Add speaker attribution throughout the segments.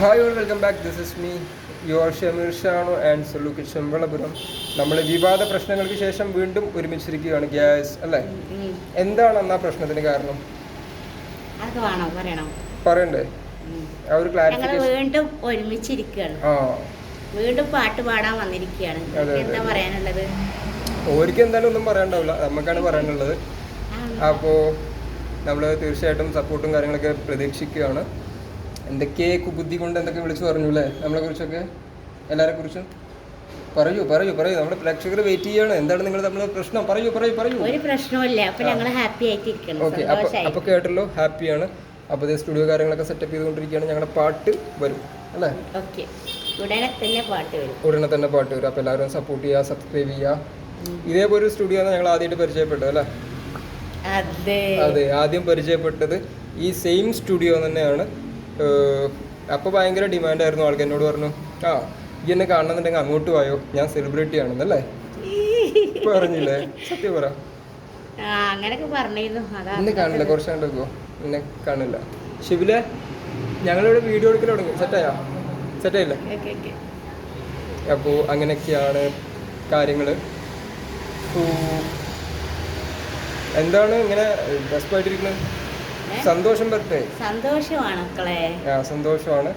Speaker 1: Hi all welcome back this is me your Shameer Shanu and സുലുക്ക് Chembalapuram നമ്മൾ വിവാദ പ്രശ്നങ്ങൾക്ക് ശേഷം വീണ്ടും ഒരുമിച്ചിരിക്കുകയാണ് ഗ്യാസ് അല്ലേ. എന്താണ് എന്നാ പ്രശ്നത്തിന് കാരണം? പറയണ്ടേ. ആ ഒരു ക്ലാരിഫിക്കേഷൻ
Speaker 2: വീണ്ടും ഒരുമിച്ചിരിക്കുകയാണ്.
Speaker 1: ആ.
Speaker 2: വീണ്ടും പാട്ട് പാടാൻ വന്നിരിക്കുകയാണ്. എന്താ പറയാനുള്ളത്?
Speaker 1: ഓർക്ക് എന്തായാലും ഒന്നും നമുക്കാണ് പറയാനുള്ളത്. അപ്പോൾ നമ്മൾ തീർച്ചയായിട്ടും സപ്പോർട്ടും കാര്യങ്ങളൊക്കെ പ്രതീക്ഷിക്കുകയാണ്. എന്തൊക്കെ കുബുദ്ധി കൊണ്ട് എന്തൊക്കെ വിളിച്ചു പറഞ്ഞു അല്ലേ നമ്മളെ കുറിച്ചൊക്കെ? എല്ലാരെ കുറിച്ചും? പറയൂ പറയൂ പറയൂ. നമ്മുടെ പ്രേക്ഷകർ വെയിറ്റ് ചെയ്യാണ്. എന്താണ് നിങ്ങൾ തമ്മിൽ പ്രശ്നം? പറയൂ പറയൂ പറയൂ.
Speaker 2: ഒരു പ്രശ്നവുമില്ല. അപ്പൊ ഞങ്ങൾ ഹാപ്പി ആയിട്ടിരിക്കണം
Speaker 1: ഓക്കെ അപ്പോൾ കേട്ടല്ലോ ഹാപ്പിയാണ് അപ്പോൾ ഇത് സ്റ്റുഡിയോ കാര്യങ്ങളൊക്കെ സെറ്റപ്പ് ചെയ്തുകൊണ്ടിരിക്കുകയാണ്. ഞങ്ങളുടെ പാട്ട് വരും അല്ലേ?
Speaker 2: ഓക്കെ ഉടനെ തന്നെ പാട്ട് വരും.
Speaker 1: ഉടനെ തന്നെ പാട്ട് വരും. അപ്പോൾ എല്ലാവരും സപ്പോർട്ട് ചെയ്യുക സബ്സ്ക്രൈബ് ചെയ്യുക. ഇതേപോലെ ഒരു സ്റ്റുഡിയോ ആണ് ഞങ്ങൾ ആദ്യമായിട്ട് പരിചയപ്പെട്ടത് അല്ലേ?
Speaker 2: അതെ.
Speaker 1: ആദ്യം പരിചയപ്പെട്ടത് ഈ സെയിം സ്റ്റുഡിയോ തന്നെയാണ്. അപ്പോൾ ഭയങ്കര ഡിമാൻഡായിരുന്നു ആൾക്ക് എന്നോട് പറഞ്ഞു ആ ഈ എന്നെ കാണണമെന്നുണ്ടെങ്കിൽ അങ്ങോട്ട് പോയോ ഞാൻ സെലിബ്രിറ്റി ആണെന്നല്ലേ? പറഞ്ഞില്ലേ? സത്യം പറ.
Speaker 2: ആ അങ്ങനൊക്കെ പറഞ്ഞിരുന്നു.
Speaker 1: എന്നെ കാണില്ല കുറച്ച് കണ്ടോ എന്നെ കാണില്ല. ശിവിലെ ഞങ്ങളിവിടെ വീഡിയോ എടുക്കൽ തുടങ്ങി. സെറ്റായോ സെറ്റായില്ലേ അപ്പോൾ അങ്ങനെയൊക്കെയാണ് കാര്യങ്ങൾ എന്താണ് ഇങ്ങനെ ബെസ്റ്റായിട്ടിരിക്കുന്നത്
Speaker 2: ഏ?
Speaker 1: സന്തോഷം വരട്ടെ.
Speaker 2: സന്തോഷമാണ് മക്കളെ.
Speaker 1: ആ സന്തോഷമാണ്.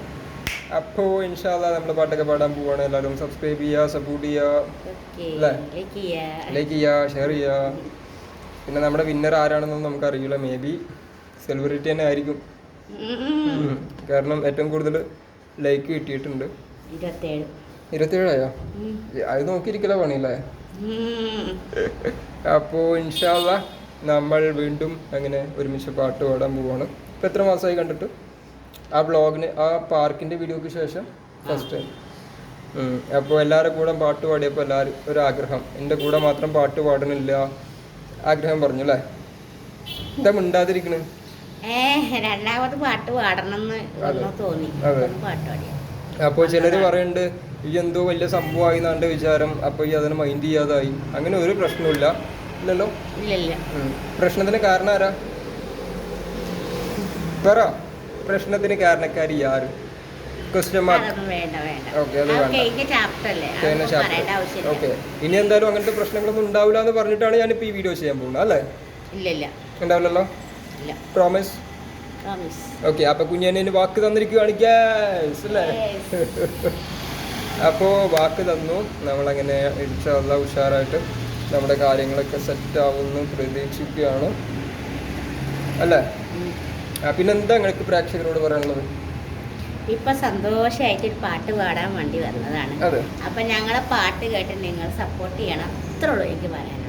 Speaker 1: അപ്പോൾ ഇൻഷാല്ല നമ്മൾ പാട്ടൊക്കെ പാടാൻ പോവാണ്. എല്ലാവരും സബ്സ്ക്രൈബ് ചെയ്യുക സപ്പോർട്ട് ചെയ്യുക?
Speaker 2: ലൈക്ക് ചെയ്യാ.
Speaker 1: ലൈക്ക് ചെയ്യുക ഷെയർ ചെയ്യുക പിന്നെ നമ്മുടെ വിന്നർ ആരാണെന്നൊന്നും നമുക്കറിയില്ല മേ ബി സെലിബ്രിറ്റി തന്നെ ആയിരിക്കും. കാരണം ഏറ്റവും കൂടുതൽ ലൈക്ക് കിട്ടിയിട്ടുണ്ട്.
Speaker 2: ഇരുപത്തിയേഴായോ.
Speaker 1: അത് നോക്കിയിരിക്കല പണിയല്ലേ? അപ്പോ ഇൻഷാല്ല നമ്മൾ വീണ്ടും അങ്ങനെ ഒരുമിച്ച് പാട്ട് പാടാൻ പോവാണ്. ഇപ്പം എത്ര മാസമായി കണ്ടിട്ട്? ആ ബ്ലോഗിന് ആ പാർക്കിന്റെ വീഡിയോക്ക് ശേഷം ഫസ്റ്റ് ടൈം അപ്പോൾ എല്ലാവരുടെ കൂടെ പാട്ട് പാടിയപ്പോൾ എല്ലാവരും ഒരു ആഗ്രഹം. എന്റെ കൂടെ മാത്രം പാട്ട് പാടണില്ല ആഗ്രഹം പറഞ്ഞു അല്ലേ? എന്താ മിണ്ടാതിരിക്കണ്?
Speaker 2: രണ്ടാമത് പാട്ട് പാടണം തോന്നി.
Speaker 1: അപ്പോൾ ചിലർ പറയുന്നുണ്ട് ഈ എന്തോ വലിയ സംഭവമായി എന്നാണ്ട് വിചാരം അപ്പോൾ ഈ അതിനെ മൈൻഡ് ചെയ്യാതായി. അങ്ങനെ ഒരു പ്രശ്നമില്ല ഇല്ലല്ലോ.
Speaker 2: ഇല്ലില്ല
Speaker 1: പ്രശ്നത്തിന് കാരണം ആരാ? പറ. പ്രശ്നത്തിന് കാരണക്കാരി ആര്? ക്വസ്റ്റ്യൻ മാർക്ക് ഓക്കെ അത് വേണ്ട. ഓക്കെ ഇനി എന്തായാലും അങ്ങനത്തെ പ്രശ്നങ്ങളൊന്നും ഉണ്ടാവില്ല എന്ന് പറഞ്ഞിട്ടാണ് ഇപ്പൊ ഈ വീഡിയോ ചെയ്യാൻ പോകുന്നത് അല്ലേ?
Speaker 2: ഇല്ലില്ല.
Speaker 1: ഉണ്ടാവില്ലല്ലോ? പ്രോമിസ് ഓക്കെ അപ്പൊ കുഞ്ഞിനെ വാക്ക് തന്നിരിക്കുകയാണ് ഗ്യാസ് അല്ലേ? അപ്പോ വാക്ക് തന്നു. നമ്മളങ്ങനെ ഇൻഷാല്ല ഉഷാറായിട്ട് നമ്മുടെ കാര്യങ്ങളൊക്കെ സെറ്റ് ആവുമെന്ന് പ്രതീക്ഷിക്കുകയാണ്. അല്ലേ? പിന്നെന്താ നിങ്ങൾക്ക് പ്രേക്ഷകരോട് പറയാനുള്ളത്?
Speaker 2: ഇപ്പൊ സന്തോഷമായിട്ട് ഒരു പാട്ട് പാടാൻ വേണ്ടി വന്നതാണ്. അപ്പൊ ഞങ്ങളെ പാട്ട് കേട്ട് നിങ്ങൾ സപ്പോർട്ട് ചെയ്യണം. അത്ര ഉള്ളൂ എനിക്ക് പറയാനുള്ളത്.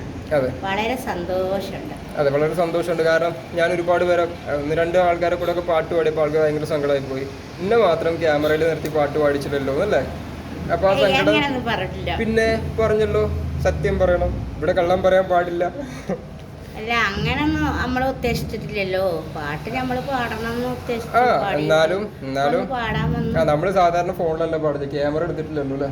Speaker 2: വളരെ സന്തോഷമുണ്ട്.
Speaker 1: അതെ വളരെ സന്തോഷമുണ്ട്. കാരണം ഞാൻ ഒരുപാട് പേരെ ഒന്ന് രണ്ട് ആൾക്കാരെ കൂടെ ഒക്കെ പാട്ട് പാടിയപ്പോൾ ആൾക്ക് ഭയങ്കര സങ്കടമായി പോയി. എന്നെ മാത്രം ക്യാമറയിൽ നിർത്തി പാട്ട് പാടിച്ചില്ലല്ലോ അല്ലേ അപ്പൊ ആ സങ്കടം പിന്നെ പറഞ്ഞല്ലോ. സത്യം പറയണം. ഇവിടെ കള്ളം പറയാൻ പാടില്ല.
Speaker 2: അല്ല അങ്ങനൊന്നും നമ്മൾ ഉദ്ദേശിച്ചിട്ടില്ലല്ലോ. പാട്ട് നമ്മൾ പാടണം
Speaker 1: ആ. എന്നാലും എന്നാലും.
Speaker 2: പാടാൻ
Speaker 1: ആ നമ്മൾ സാധാരണ ഫോണിലല്ല പാടുന്നത്? ക്യാമറ എടുത്തിട്ടില്ലല്ലോ അല്ലേ.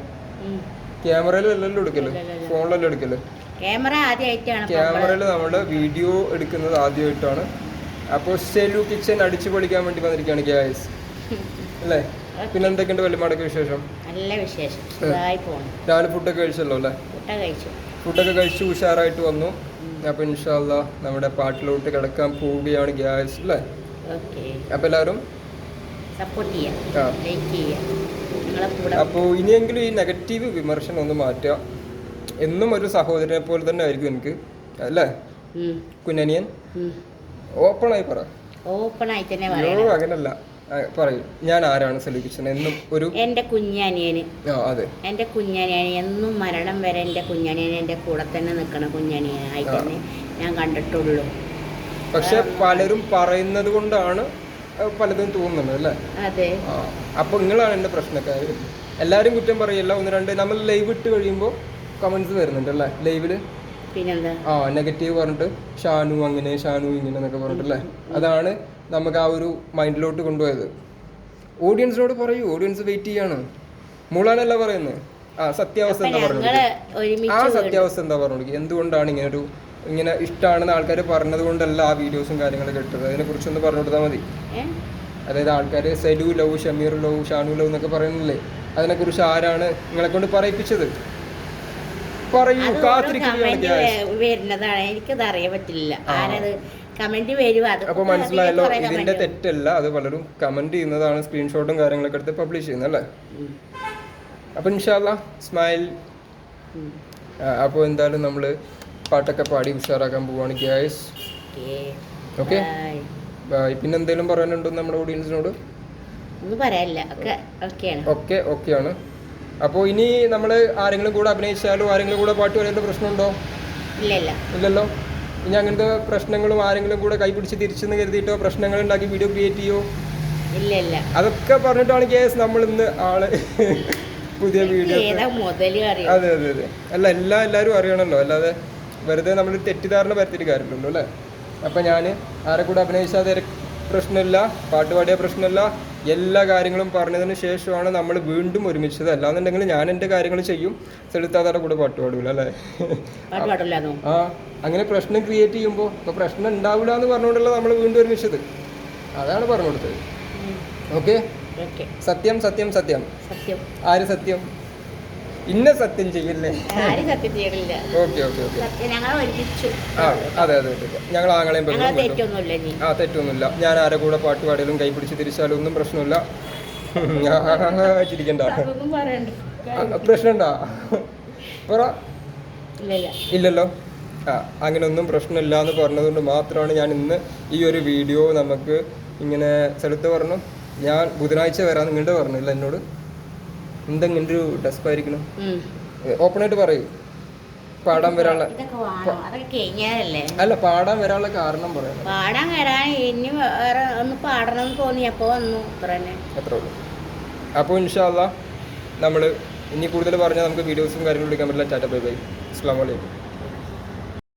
Speaker 1: ക്യാമറയിലല്ലല്ലോ എടുക്കൽ?
Speaker 2: ഫോണിലല്ലോ
Speaker 1: ഫോണിലല്ലേ എടുക്കൽ?
Speaker 2: ക്യാമറ ആദ്യമായിട്ടാണ്
Speaker 1: ക്യാമറയിൽ നമ്മൾ വീഡിയോ എടുക്കുന്നത് ആദ്യമായിട്ടാണ് അപ്പോൾ സെലു കിച്ചൻ അടിച്ചു പൊളിക്കാൻ വേണ്ടി വന്നിരിക്കുകയാണ് ഗ്യാസ്. അല്ലേ? പിന്നെ എന്തൊക്കെയുണ്ട് വല്യമാടൊക്കെ വിശേഷം?
Speaker 2: നല്ല വിശേഷം.
Speaker 1: രാവിലെ ഫുഡൊക്കെ കഴിച്ചല്ലോ അല്ലേ? ഫുഡൊക്കെ കഴിച്ചു. ഉഷാറായിട്ട് വന്നു. അപ്പോൾ ഇൻഷാല്ല നമ്മുടെ പാട്ടിലോട്ട് കിടക്കാൻ പോവുകയാണ് ഗ്യാസ് അല്ലേ? അപ്പൊ എല്ലാവരും
Speaker 2: സപ്പോർട്ട് ചെയ്യാം.
Speaker 1: ആ.
Speaker 2: ലൈക്ക് കൂടെ
Speaker 1: അപ്പോൾ ഇനിയെങ്കിലും ഈ നെഗറ്റീവ് വിമർശനം ഒന്ന് മാറ്റുക. എന്നും ഒരു സഹോദരനെ പോലെ തന്നെ ആയിരിക്കും എനിക്ക്. അല്ലേ? കുഞ്ഞനിയൻ?
Speaker 2: ഓപ്പൺ
Speaker 1: ആയി പറ.
Speaker 2: ഓപ്പൺ ആയിട്ട് തന്നെ
Speaker 1: അങ്ങനല്ല. പറയൂ. ഞാൻ ആരാണ് സെലിബ്രിഷൻ എന്നും ഒരു
Speaker 2: എന്റെ കുഞ്ഞനിയന്
Speaker 1: ആ അതെ.
Speaker 2: എന്റെ കുഞ്ഞനിയൻ. എന്നും മരണം വരെ എന്റെ കുഞ്ഞനിയൻ എന്റെ കൂടെ തന്നെ നിൽക്കണ കുഞ്ഞനിയനായി. തന്നെ ഞാൻ കണ്ടിട്ടുള്ളൂ.
Speaker 1: പക്ഷെ പലരും പറയുന്നത് കൊണ്ടാണ് പലതും തോന്നുന്നത് അല്ലേ?
Speaker 2: അതെ.
Speaker 1: അപ്പൊ നിങ്ങളാണ് എന്റെ പ്രശ്നക്കാര് എല്ലാരും കുറ്റം പറയല്ല. ഒന്ന് രണ്ട് നമ്മൾ ലൈവ് ഇട്ട് കഴിയുമ്പോൾ കമന്റ്സ് വരുന്നുണ്ട് അല്ലേ? ലൈവിൽ
Speaker 2: പിന്നെന്താ?
Speaker 1: ആ നെഗറ്റീവ് പറഞ്ഞിട്ട് ഷാനു അങ്ങനെ ഷാനു ഇങ്ങനെ എന്നൊക്കെ പറഞ്ഞിട്ടല്ലേ? അതാണ് നമുക്ക് ആ ഒരു മൈൻഡിലോട്ട് കൊണ്ടുപോയത്. ഓഡിയൻസിനോട് പറയൂ ഓഡിയൻസ് വെയിറ്റ് ചെയ്യാണ്. മുളാനല്ല പറയുന്നത് ആ സത്യാവസ്ഥ എന്താ പറഞ്ഞു ആ സത്യാവസ്ഥ എന്താ പറഞ്ഞു എന്തുകൊണ്ടാണ് ഇങ്ങനെ ഒരു ഇങ്ങനെ ഇഷ്ടമാണെന്ന് ആൾക്കാർ പറഞ്ഞത് കൊണ്ടല്ല ആ വീഡിയോസും കാര്യങ്ങളും കിട്ടുന്നത് അതിനെ കുറിച്ചൊന്ന് പറഞ്ഞു കൊടുത്താൽ മതി. അതായത് ആൾക്കാർ Selu love Shameer love Shanu love എന്നൊക്കെ പറയുന്നില്ലേ? അതിനെക്കുറിച്ച് ആരാണ് നിങ്ങളെ കൊണ്ട് പറയിപ്പിച്ചത്? പറയൂ കാത്തിരിക്കുകയാണ്.
Speaker 2: വരുന്നതാണ്. എനിക്കത് അറിയാൻ പറ്റില്ല. ആരത് കമന്റ് വരും അത്
Speaker 1: അപ്പോൾ മനസ്സിലായല്ലോ ഇതിന്റെ തെറ്റല്ല അത് പലരും കമന്റ് ചെയ്യുന്നതാണ് സ്ക്രീൻഷോട്ടും കാര്യങ്ങളൊക്കെ എടുത്ത് പബ്ലിഷ് ചെയ്യുന്നത് അല്ലേ അപ്പൊ ഇൻഷാല്ല സ്മൈൽ. അപ്പോൾ എന്തായാലും നമ്മൾ പാട്ടൊക്കെ പാടി ഉഷാറാക്കാൻ പോവാണ് ഗ്യാസ്. ഓക്കെ. ബൈ പിന്നെ എന്തെങ്കിലും പറയാനുണ്ടോ നമ്മുടെ ഓഡിയൻസിനോട്
Speaker 2: ഒന്നും പറയാനില്ല. ഒക്കെ ഓക്കെയാണ്
Speaker 1: ഒക്കെ ഓക്കെയാണ് അപ്പോൾ ഇനി നമ്മൾ ആരെങ്കിലും കൂടെ അഭിനയിച്ചാലോ ആരെങ്കിലും കൂടെ പാട്ട് പറയാനുള്ള പ്രശ്നമുണ്ടോ?
Speaker 2: ഇല്ല ഇല്ല
Speaker 1: ഇല്ലല്ലോ? ഇനി അങ്ങനത്തെ പ്രശ്നങ്ങളും ആരെങ്കിലും കൂടെ കൈപിടിച്ച് തിരിച്ചെന്ന് കരുതിയിട്ടോ പ്രശ്നങ്ങൾ ഉണ്ടാക്കി വീഡിയോ ക്രിയേറ്റ് ചെയ്യോ? അതൊക്കെ പറഞ്ഞിട്ടാണ് കേസ് നമ്മൾ ഇന്ന് ആൾ പുതിയ വീഡിയോ അതെ അതെ അതെ. അല്ല എല്ലാ എല്ലാവരും അറിയണമല്ലോ അല്ലാതെ വെറുതെ നമ്മൾ തെറ്റിദ്ധാരണ വരുത്തിയിട്ട് കാര്യമുണ്ടല്ലോ അല്ലേ? അപ്പം ഞാൻ ആരെ കൂടെ അഭിനയിച്ചാൽ പ്രശ്നമില്ല പാട്ട് പാടിയ പ്രശ്നമില്ല എല്ലാ കാര്യങ്ങളും പറഞ്ഞതിന് ശേഷമാണ് നമ്മൾ വീണ്ടും ഒരുമിച്ചത്. അല്ലാന്നുണ്ടെങ്കിൽ ഞാൻ എന്റെ കാര്യങ്ങൾ ചെയ്യും. സെലുത്താതാടെ കൂടെ പാട്ട് പാടൂല അല്ലേ? ആ അങ്ങനെ പ്രശ്നം ക്രിയേറ്റ് ചെയ്യുമ്പോൾ ഇപ്പോൾ പ്രശ്നം ഉണ്ടാവില്ല എന്ന് പറഞ്ഞുകൊണ്ടല്ല നമ്മൾ വീണ്ടും ഒരുമിച്ചത്. അതാണ് പറഞ്ഞു കൊടുത്തത് ഓക്കെ
Speaker 2: ഓക്കെ
Speaker 1: സത്യം സത്യം സത്യം.
Speaker 2: സത്യം.
Speaker 1: ആര് സത്യം? ഇന്ന സത്യം ചെയ്യില്ലേ
Speaker 2: ആരും സത്യം ചെയ്യണില്ല
Speaker 1: ഓക്കെ ഓക്കെ ഓക്കെ.
Speaker 2: സത്യം ഞങ്ങൾ ഒരുമിച്ചു.
Speaker 1: ആ അതെ അതെ അതെ. ഞങ്ങൾ ആങ്ങളെയും
Speaker 2: ഞങ്ങൾ
Speaker 1: പെങ്ങളും വീണ്ടും
Speaker 2: തെറ്റൊന്നുമില്ല നീ
Speaker 1: ആ തെറ്റൊന്നുമില്ല. ഞാൻ ആരെ കൂടെ പാട്ട് പാടിയാലും കൈ പിടിച്ച് തിരിച്ചാലും ഒന്നും പ്രശ്നമില്ല. ചിരിക്കണ്ട.
Speaker 2: അതൊന്നും പറയണ്ട.
Speaker 1: ആ, പ്രശ്നമുണ്ടാ? പറ.
Speaker 2: ഇല്ല ഇല്ല.
Speaker 1: ഇല്ലല്ലോ. ആ അങ്ങനെ ഒന്നും പ്രശ്നമില്ല എന്ന് പറഞ്ഞതുകൊണ്ട് മാത്രമാണ് ഞാൻ ഇന്ന് ഈ ഒരു വീഡിയോ നമുക്ക് ഇങ്ങനെ സ്ഥലത്ത് പറഞ്ഞു. ഞാൻ ബുധനാഴ്ച വരാൻ നിങ്ങളുടെ പറഞ്ഞില്ല എന്നോട്. എന്തെങ്കിലും ഒരു ഡെസ്ക് ആയിരിക്കണം
Speaker 2: ഓപ്പൺ
Speaker 1: ആയിട്ട് പറയൂ. പാടാൻ വരാനുള്ള അല്ല പാടാൻ വരാനുള്ള കാരണം പറയാം.
Speaker 2: പാടാൻ വരാൻ ഇനി വേറെ ഒന്ന് പാടണം തോന്നിയപ്പോ വന്നു
Speaker 1: അത്രേ ഉള്ളൂ. അപ്പോൾ ഇൻഷാല്ല നമ്മൾ ഇനി കൂടുതൽ പറഞ്ഞാൽ നമുക്ക് വീഡിയോസും കാര്യങ്ങളും എടുക്കാൻ പറ്റില്ല. Tata bye bye. അസ്സാം വലൈക്കും